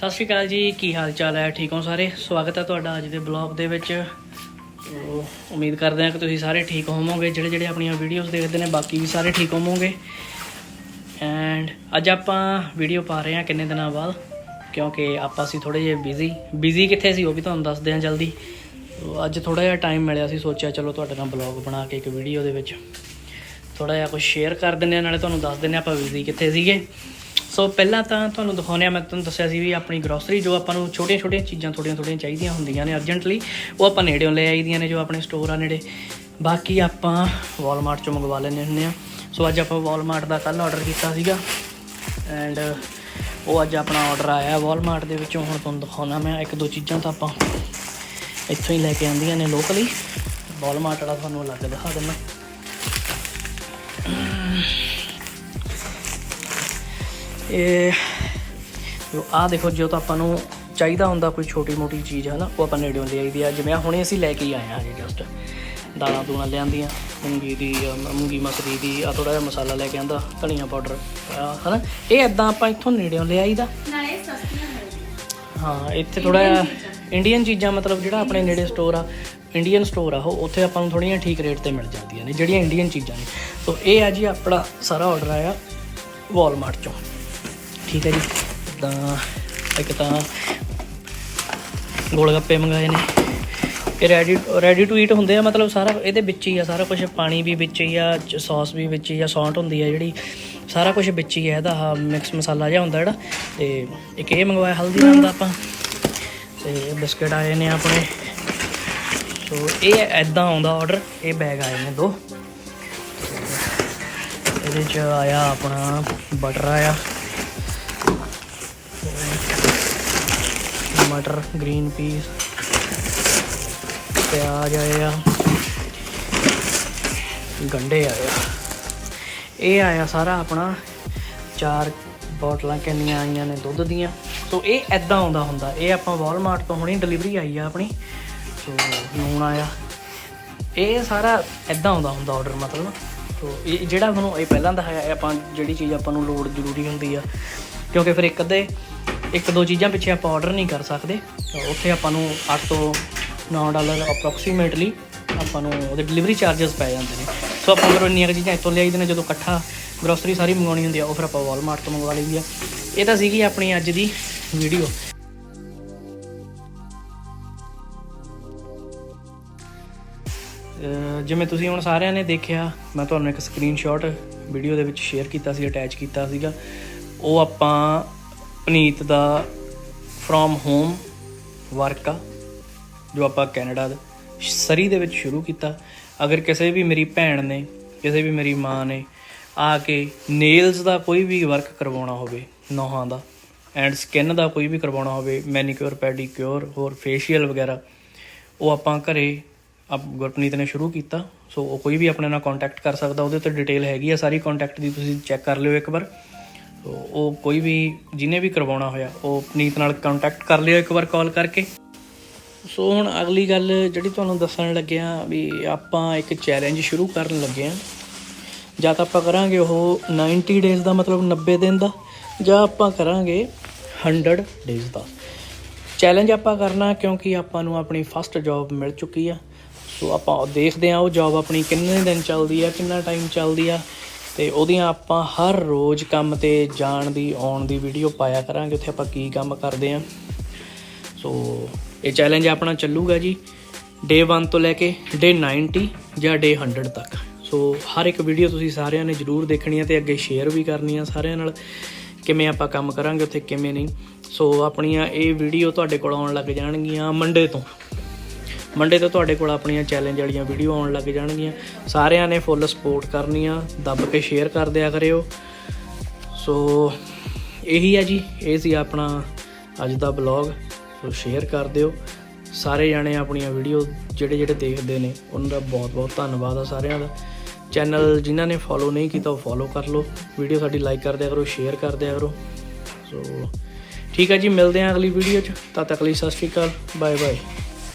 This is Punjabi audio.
ਸਤਿ ਸ਼੍ਰੀ ਅਕਾਲ ਜੀ, ਕੀ ਹਾਲ ਚਾਲ ਹੈ? ਠੀਕ ਹੋ ਸਾਰੇ? ਸਵਾਗਤ ਹੈ ਤੁਹਾਡਾ ਅੱਜ ਦੇ ਬਲੌਗ ਦੇ ਵਿੱਚ। ਉਮੀਦ ਕਰਦੇ ਹਾਂ ਕਿ ਤੁਸੀਂ ਸਾਰੇ ਠੀਕ ਹੋਵੋਗੇ। ਜਿਹੜੇ ਜਿਹੜੇ ਆਪਣੀਆਂ ਵੀਡੀਓਜ਼ ਦੇਖਦੇ ਨੇ, ਬਾਕੀ ਵੀ ਸਾਰੇ ਠੀਕ ਹੋਵੋਗੇ। ਐਂਡ ਅੱਜ ਆਪਾਂ ਵੀਡੀਓ ਪਾ ਰਹੇ ਹਾਂ ਕਿੰਨੇ ਦਿਨਾਂ ਬਾਅਦ, ਕਿਉਂਕਿ ਆਪਾਂ ਸੀ ਥੋੜੇ ਜਿਹਾ ਬਿਜ਼ੀ ਬਿਜ਼ੀ ਕਿੱਥੇ ਸੀ ਉਹ ਵੀ ਤੁਹਾਨੂੰ ਦੱਸਦੇ ਹਾਂ ਜਲਦੀ। ਅੱਜ ਥੋੜਾ ਜਿਹਾ ਟਾਈਮ ਮਿਲਿਆ ਸੀ, ਸੋਚਿਆ ਚਲੋ ਤੁਹਾਡੇ ਨਾਲ ਬਲੌਗ ਬਣਾ ਕੇ ਇੱਕ ਵੀਡੀਓ ਦੇ ਵਿੱਚ। ਥੋੜਾ ਜਿਹਾ ਕੁਝ ਸ਼ੇਅਰ ਕਰ ਦਿੰਦੇ ਆ ਨਾਲੇ ਤੁਹਾਨੂੰ ਦੱਸ ਦਿੰਦੇ ਆ ਆਪਾਂ ਬਿਜ਼ੀ ਕਿੱਥੇ ਸੀਗੇ। ਸੋ ਪਹਿਲਾਂ ਤਾਂ ਤੁਹਾਨੂੰ ਦਿਖਾਉਂਦੇ ਆ ਮੈਂ ਤੁਹਾਨੂੰ ਦੱਸਿਆ ਸੀ ਵੀ ਆਪਣੀ ਗਰੋਸਰੀ ਜੋ ਆਪਾਂ ਨੂੰ ਛੋਟੀਆਂ ਛੋਟੀਆਂ ਚੀਜ਼ਾਂ ਥੋੜੀਆਂ ਥੋੜੀਆਂ ਚਾਹੀਦੀਆਂ ਹੁੰਦੀਆਂ ਨੇ ਅਰਜੈਂਟਲੀ ਉਹ ਆਪਾਂ ਨੇੜਿਓਂ ਲੈ ਆਈਦੀਆਂ ਨੇ ਜੋ ਆਪਣੇ ਸਟੋਰ ਆ ਨੇੜੇ। ਬਾਕੀ ਆਪਾਂ ਵਾਲਮਾਰਟ ਚੋਂ ਮੰਗਵਾ ਲੈਂਦੇ ਹੁੰਦੇ ਆ ਸੋ ਅੱਜ ਆਪਾਂ ਵਾਲਮਾਰਟ ਦਾ ਕੱਲ ਆਰਡਰ ਕੀਤਾ ਸੀਗਾ। ਐਂਡ ਉਹ ਅੱਜ ਆਪਣਾ ਆਰਡਰ ਆਇਆ ਵਾਲਮਾਰਟ ਦੇ ਵਿੱਚੋਂ। ਹੁਣ ਤੁਹਾਨੂੰ ਦਿਖਾਉਣਾ ਮੈਂ ਇੱਕ ਦੋ ਚੀਜ਼ਾਂ ਤਾਂ ਆਪਾਂ ਇੱਥੋਂ ਹੀ ਲੈ ਕੇ ਆਂਦੀਆਂ ਨੇ ਲੋਕਲੀ ਵਾਲਮਾਰਟ ਵਾਲਾ ਤੁਹਾਨੂੰ ਅਲੱਗ ਦਿਖਾ ਦਿੰਦਾ। ਇਹ ਆ ਦੇਖੋ ਜੋ ਤਾਂ ਆਪਾਂ ਨੂੰ ਚਾਹੀਦਾ ਹੁੰਦਾ ਕੋਈ ਛੋਟੀ ਮੋਟੀ ਚੀਜ਼ ਹੈ ਨਾ ਉਹ ਆਪਾਂ ਨੇੜਿਓਂ ਲੈ ਆਈਦੀ ਆ। ਜਿਵੇਂ ਹੁਣੇ ਅਸੀਂ ਲੈ ਕੇ ਹੀ ਆਏ ਹਾਂ ਜੀ ਜਸਟ ਦਾਲਾਂ ਦੂਲਾਂ ਲਿਆਂਦੀਆਂ ਮੂੰਗੀ ਦੀ ਮੂੰਗੀ ਮਸਰੀ ਦੀ ਆ ਥੋੜਾ ਜਿਹਾ ਮਸਾਲਾ ਲੈ ਕੇ ਆਂਦਾ ਧਨੀਆ ਪਾਊਡਰ ਹਨਾ। ਇਹ ਐਦਾਂ ਆਪਾਂ ਇੱਥੋਂ ਨੇੜਿਓਂ ਲੈ ਆਈਦਾ ਨਾਲੇ ਸਸਤੀਆਂ ਮਿਲਦੀਆਂ। ਹਾਂ ਇੱਥੇ ਥੋੜਾ ਜਿਹਾ ਇੰਡੀਅਨ ਚੀਜ਼ਾਂ। ਮਤਲਬ ਜਿਹੜਾ ਆਪਣੇ ਨੇੜੇ ਸਟੋਰ ਆ ਇੰਡੀਅਨ ਸਟੋਰ ਆ ਉਹ ਉੱਥੇ ਆਪਾਂ ਨੂੰ ਥੋੜੀਆਂ ਠੀਕ ਰੇਟ ਤੇ ਮਿਲ ਜਾਂਦੀਆਂ ਨੇ ਜਿਹੜੀਆਂ ਇੰਡੀਅਨ ਚੀਜ਼ਾਂ ਨੇ। ਸੋ ਇਹ ਆ ਜੀ ਆਪਣਾ ਸਾਰਾ ਆਰਡਰ ਆਇਆ ਵਾਲਮਾਰਟ ਚੋਂ। ਠੀਕ ਹੈ ਜੀ। ਤਾਂ ਇੱਕ ਤਾਂ ਗੋਲ ਗੱਪੇ ਮੰਗਾਏ ਨੇ। ਇਹ ਰੈਡੀ ਰੈਡੀ ਟੂ ਈਟ ਹੁੰਦੇ ਆ, ਮਤਲਬ ਸਾਰਾ ਇਹਦੇ ਵਿੱਚ ਹੀ ਆ, ਸਾਰਾ ਕੁਝ ਪਾਣੀ ਵੀ ਵਿੱਚ ਹੀ ਆ ਸੌਸ ਵੀ ਵਿੱਚ ਹੀ ਆ ਸੌਂਟ ਹੁੰਦੀ ਆ ਜਿਹੜੀ, ਸਾਰਾ ਕੁਝ ਵਿੱਚ ਹੀ ਆ ਇਹਦਾ, ਆਹ ਮਿਕਸ ਮਸਾਲਾ ਜਿਹਾ ਹੁੰਦਾ ਜਿਹੜਾ। ਤੇ ਇੱਕ ਇਹ ਮੰਗਵਾਇਆ, ਹਲਦੀਰਾਮ ਦਾ ਆਪਾਂ। ਤੇ ਬਿਸਕਟ ਆਏ ਨੇ ਆਪਣੇ। ਸੋ ਇਹ ਐਦਾਂ ਆਉਂਦਾ ਆਰਡਰ ਇਹ ਬੈਗ ਆਏ ਨੇ ਦੋ। ਇਹਦੇ ਚ ਆਇਆ ਆਪਣਾ ਬਟਰ ਆਇਆ। ਮਟਰ ਗ੍ਰੀਨ ਪੀਸ ਪਿਆਜ਼ ਆਏ ਆਇਆ ਗੰਡੇ ਆ। ਇਹ ਆਇਆ ਸਾਰਾ ਆਪਣਾ ਚਾਰ ਬੋਟਲਾਂ ਕਿੰਨੀਆਂ ਆਈਆਂ ਨੇ ਦੁੱਧ ਦੀਆਂ। ਸੋ ਇਹ ਐਦਾਂ ਆਉਂਦਾ ਹੁੰਦਾ। ਇਹ ਆਪਾਂ ਵਾਲਮਾਰਟ ਤੋਂ ਹੁਣੀ ਡਿਲੀਵਰੀ ਆਈ ਆ ਆਪਣੀ। ਸੋ ਨੂਣ ਆਇਆ। ਇਹ ਸਾਰਾ ਐਦਾਂ ਆਉਂਦਾ ਹੁੰਦਾ ਆਰਡਰ ਮਤਲਬ। ਸੋ ਇਹ ਜਿਹੜਾ ਤੁਹਾਨੂੰ ਇਹ ਪਹਿਲਾਂ ਦਿਖਾਇਆ, ਇਹ ਆਪਾਂ ਜਿਹੜੀ ਚੀਜ਼ ਆਪਾਂ ਨੂੰ ਲੋੜ ਜ਼ਰੂਰੀ ਹੁੰਦੀ ਆ। ਕਿਉਂਕਿ ਫਿਰ ਇੱਕ ਅੱਧੇ ਇੱਕ ਦੋ ਚੀਜ਼ਾਂ ਪਿੱਛੇ ਆਪਾਂ ਆਰਡਰ ਨਹੀਂ ਕਰ ਸਕਦੇ। ਤਾਂ ਉੱਥੇ ਆਪਾਂ ਨੂੰ 8 ਤੋਂ 9 ਡਾਲਰ ਅਪਰੋਕਸੀਮੇਟਲੀ ਆਪਾਂ ਨੂੰ ਉਹਦੇ ਡਿਲੀਵਰੀ ਚਾਰजेस ਪੈ ਜਾਂਦੇ ਨੇ। ਸੋ ਆਪਾਂ ਫਿਰ ਇੰਨੀਆਂ ਕੁ ਚੀਜ਼ਾਂ ਇੱਥੋਂ ਲਿਆਈਦੇ ਨੇ ਜਦੋਂ ਇਕੱਠਾ ਗਰੋਸਰੀ ਸਾਰੀ ਮੰਗਾਉਣੀ ਹੁੰਦੀ ਆ, ਉਹ ਫਿਰ ਆਪਾਂ ਵਾਲਮਾਰਟ ਤੋਂ ਮੰਗਵਾ ਲਈਦੀ ਆ। ਇਹ ਤਾਂ ਸੀਗੀ ਆਪਣੀ ਅੱਜ ਦੀ ਵੀਡੀਓ ਜਿਵੇਂ ਤੁਸੀਂ ਹੁਣ ਸਾਰਿਆਂ ਨੇ ਦੇਖਿਆ, ਮੈਂ ਤੁਹਾਨੂੰ ਇੱਕ ਸਕਰੀਨਸ਼ਾਟ ਵੀਡੀਓ ਦੇ ਵਿੱਚ ਸ਼ੇਅਰ ਕੀਤਾ ਸੀ ਅਟੈਚ ਕੀਤਾ ਸੀਗਾ। ਉਹ ਆਪਾਂ ਪਨੀਤ ਦਾ ਫਰੋਮ ਹੋਮ ਵਰਕ ਆ, ਜੋ ਆਪਾਂ ਕੈਨੇਡਾ ਦੇ ਸਰੀ ਦੇ ਵਿੱਚ ਸ਼ੁਰੂ ਕੀਤਾ। ਅਗਰ ਕਿਸੇ ਵੀ ਮੇਰੀ ਭੈਣ ਨੇ, ਕਿਸੇ ਵੀ ਮੇਰੀ ਮਾਂ ਨੇ ਆ ਕੇ ਨੇਲਸ ਦਾ ਕੋਈ ਵੀ ਵਰਕ ਕਰਵਾਉਣਾ ਹੋਵੇ, ਨੋਹਾਂ ਦਾ ਐਂਡ ਸਕਿਨ ਦਾ ਕੋਈ ਵੀ ਕਰਵਾਉਣਾ ਹੋਵੇ ਮੈਨੀਕਿਉਰ ਪੈਡੀਕਿਉਰ ਹੋਰ ਫੇਸ਼ੀਅਲ ਵਗੈਰਾ, ਉਹ ਆਪਾਂ ਘਰੇ ਆਪ ਗੁਰਪ੍ਰੀਤ ਨੇ ਸ਼ੁਰੂ ਕੀਤਾ। ਸੋ ਉਹ ਕੋਈ ਵੀ ਆਪਣੇ ਨਾਲ ਕੰਟੈਕਟ ਕਰ ਸਕਦਾ, ਉਹਦੇ ਉੱਤੇ ਡਿਟੇਲ ਹੈਗੀ ਆ ਸਾਰੀ ਕੰਟੈਕਟ ਦੀ, ਤੁਸੀਂ ਚੈੱਕ ਕਰ ਲਿਓ ਇੱਕ ਵਾਰ। ਸੋ ਉਹ ਕੋਈ ਵੀ ਜਿਹਨੇ ਵੀ ਕਰਵਾਉਣਾ ਹੋਇਆ, ਉਹ ਪਨੀਤ ਨਾਲ ਕੰਟੈਕਟ ਕਰ ਲਿਓ ਇੱਕ ਵਾਰ ਕਾਲ ਕਰਕੇ। ਸੋ ਹੁਣ ਅਗਲੀ ਗੱਲ ਜਿਹੜੀ ਤੁਹਾਨੂੰ ਦੱਸਣ ਲੱਗਿਆ ਵੀ ਆਪਾਂ ਇੱਕ ਚੈਲੰਜ ਸ਼ੁਰੂ ਕਰਨ ਲੱਗੇ ਆ ਜਾਂ ਤਾਂ ਆਪਾਂ ਕਰਾਂਗੇ ਉਹ 90 ਡੇਜ਼ ਦਾ ਮਤਲਬ 90 ਦਿਨ ਦਾ, ਜਾਂ ਆਪਾਂ ਕਰਾਂਗੇ 100 ਡੇਜ਼ ਦਾ। ਚੈਲੰਜ ਆਪਾਂ ਕਰਨਾ ਕਿਉਂਕਿ ਆਪਾਂ ਨੂੰ ਆਪਣੀ ਫਸਟ ਜੌਬ ਮਿਲ ਚੁੱਕੀ ਆ। ਸੋ ਆਪਾਂ ਦੇਖਦੇ ਆ ਉਹ ਜੌਬ ਆਪਣੀ ਕਿੰਨੇ ਦਿਨ ਚੱਲਦੀ ਆ, ਕਿੰਨਾ ਟਾਈਮ ਚੱਲਦੀ ਆ। ਤੇ ਉਹਦੀਆਂ ਆਪਾਂ ਹਰ ਰੋਜ਼ ਕੰਮ ਤੇ ਜਾਣ ਦੀ, ਆਉਣ ਦੀ ਵੀਡੀਓ ਪਾਇਆ ਕਰਾਂਗੇ, ਉੱਥੇ ਆਪਾਂ ਕੀ ਕੰਮ ਕਰਦੇ ਆ। ਸੋ ਇਹ ਚੈਲੰਜ ਆਪਣਾ ਚੱਲੂਗਾ ਜੀ ਡੇ 1 ਤੋਂ ਲੈ ਕੇ ਡੇ 90 ਜਾਂ ਡੇ 100 ਤੱਕ। ਸੋ ਹਰ ਇੱਕ ਵੀਡੀਓ ਤੁਸੀਂ ਸਾਰਿਆਂ ਨੇ ਜਰੂਰ ਦੇਖਣੀ ਹੈ ਤੇ ਅੱਗੇ ਸ਼ੇਅਰ ਵੀ ਕਰਨੀ ਆ ਸਾਰਿਆਂ ਨਾਲ, ਕਿਵੇਂ ਆਪਾਂ ਕੰਮ ਕਰਾਂਗੇ, ਉੱਥੇ ਕਿਵੇਂ ਨਹੀਂ। ਸੋ ਆਪਣੀਆਂ ਇਹ ਵੀਡੀਓ ਤੁਹਾਡੇ ਕੋਲ ਆਉਣ ਲੱਗ ਜਾਣਗੀਆਂ ਮੰਡੇ ਤੋਂ। ਮੰਡੇ ਤੋਂ ਤੁਹਾਡੇ ਕੋਲ ਆਪਣੀਆਂ ਚੈਲੰਜ ਵਾਲੀਆਂ ਵੀਡੀਓ ਆਉਣ ਲੱਗ ਜਾਣਗੀਆਂ। ਸਾਰਿਆਂ ਨੇ ਫੁੱਲ ਸਪੋਰਟ ਕਰਨੀ ਆ ਦੱਬ ਕੇ ਸ਼ੇਅਰ ਕਰ ਦਿਆ ਕਰਿਓ। ਸੋ ਇਹੀ ਆ ਜੀ, ਇਹ ਸੀ ਆਪਣਾ ਅੱਜ ਦਾ ਬਲੌਗ ਸੋ ਸ਼ੇਅਰ ਕਰ ਦਿਓ। ਸਾਰੇ ਜਾਣੇ ਆਪਣੀਆਂ ਵੀਡੀਓ ਜਿਹੜੇ ਜਿਹੜੇ ਦੇਖਦੇ ਨੇ, ਉਹਨਾਂ ਦਾ ਬਹੁਤ ਬਹੁਤ ਧੰਨਵਾਦ ਆ ਸਾਰਿਆਂ ਦਾ। ਚੈਨਲ ਜਿਨ੍ਹਾਂ ਨੇ ਫੋਲੋ ਨਹੀਂ ਕੀਤਾ, ਉਹ ਫੋਲੋ ਕਰ ਲਓ। ਵੀਡੀਓ ਸਾਡੀ ਲਾਈਕ ਕਰ ਦਿਆ ਕਰੋ ਸ਼ੇਅਰ ਕਰ ਦਿਆ ਕਰੋ। ਸੋ ਠੀਕ ਹੈ ਜੀ, ਮਿਲਦੇ ਹਾਂ ਅਗਲੀ ਵੀਡੀਓ 'ਚ। ਤਦ ਤੱਕ ਲਈ ਸਤਿ ਸ਼੍ਰੀ ਅਕਾਲ। Bye bye